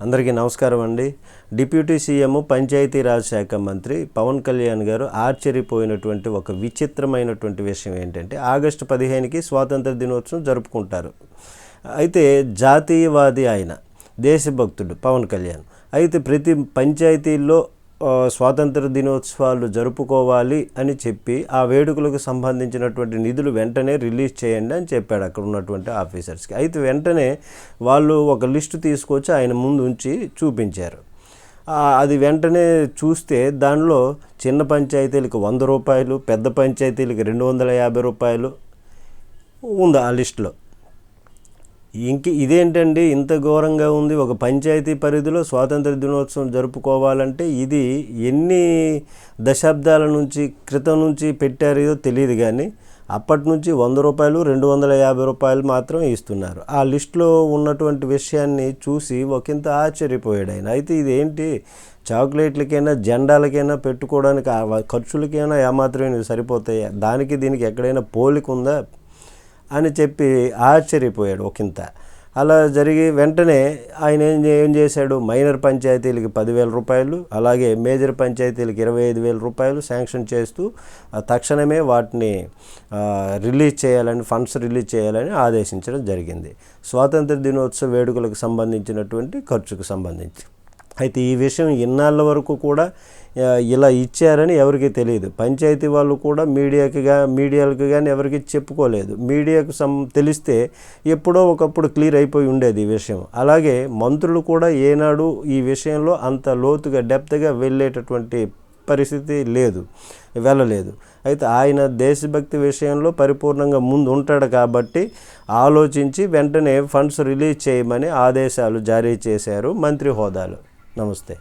అందరికీ నమస్కారం అండి. డిప్యూటీ సీఎం పంచాయతీరాజ్ శాఖ మంత్రి పవన్ కళ్యాణ్ గారు ఆశ్చర్యపోయినటువంటి ఒక విచిత్రమైనటువంటి విషయం ఏంటంటే ఆగస్టు పదిహేనుకి స్వాతంత్ర దినోత్సవం జరుపుకుంటారు. అయితే జాతీయవాది ఆయన దేశభక్తుడు పవన్ కళ్యాణ్ అయితే ప్రతి పంచాయతీల్లో స్వాతంత్ర దినోత్సవాలు జరుపుకోవాలి అని చెప్పి ఆ వేడుకలకు సంబంధించినటువంటి నిధులు వెంటనే రిలీజ్ చేయండి అని చెప్పాడు అక్కడ ఉన్నటువంటి ఆఫీసర్స్కి. అయితే వెంటనే వాళ్ళు ఒక లిస్టు తీసుకొచ్చి ఆయన ముందు ఉంచి చూపించారు. అది వెంటనే చూస్తే దానిలో చిన్న పంచాయతీలకు వంద రూపాయలు పెద్ద పంచాయతీలకు రెండు వందల యాభై రూపాయలు ఉంది ఆ లిస్టులో. ఇంక ఇదేంటండి? ఇంత ఘోరంగా ఉంది. ఒక పంచాయతీ పరిధిలో స్వాతంత్ర దినోత్సవం జరుపుకోవాలంటే ఇది ఎన్ని దశాబ్దాల నుంచి క్రితం నుంచి పెట్టారో తెలియదు కానీ అప్పటి నుంచి వంద రూపాయలు రెండు వందల యాభై రూపాయలు మాత్రం ఇస్తున్నారు. ఆ లిస్టులో ఉన్నటువంటి విషయాన్ని చూసి ఒకంత ఆశ్చర్యపోయాడు ఆయన. అయితే ఇదేంటి? చాక్లెట్లకైనా జెండాలకైనా పెట్టుకోవడానికి ఖర్చులకైనా ఏమాత్రమే సరిపోతాయి? దానికి దీనికి ఎక్కడైనా పోలిక ఉందా? అని చెప్పి ఆశ్చర్యపోయాడు ఒకంత. అలా జరిగి వెంటనే ఆయన ఏం ఏం చేశాడు? మైనర్ పంచాయతీలకి పదివేల రూపాయలు అలాగే మేజర్ పంచాయతీలకి ఇరవై ఐదు వేల రూపాయలు శాంక్షన్ చేస్తూ తక్షణమే వాటిని రిలీజ్ చేయాలని ఫండ్స్ రిలీజ్ చేయాలని ఆదేశించడం జరిగింది. స్వాతంత్ర దినోత్సవ వేడుకలకు సంబంధించినటువంటి ఖర్చుకు సంబంధించి. అయితే ఈ విషయం ఇన్నాళ్ళ వరకు కూడా ఇలా ఇచ్చారని ఎవరికీ తెలియదు. పంచాయతీ వాళ్ళు కూడా మీడియాకి గా మీడియాలకు కానీ ఎవరికి చెప్పుకోలేదు. మీడియాకు సం తెలిస్తే ఎప్పుడో ఒకప్పుడు క్లియర్ అయిపోయి ఉండేది ఈ విషయం. అలాగే మంత్రులు కూడా ఏనాడు ఈ విషయంలో అంత లోతుగా డెప్త్గా వెళ్ళేటటువంటి పరిస్థితి లేదు వెళ్ళలేదు. అయితే ఆయన దేశభక్తి విషయంలో పరిపూర్ణంగా ముందు ఉంటాడు కాబట్టి ఆలోచించి వెంటనే ఫండ్స్ రిలీజ్ చేయమని ఆదేశాలు జారీ చేశారు మంత్రి హోదాలో. नमस्ते।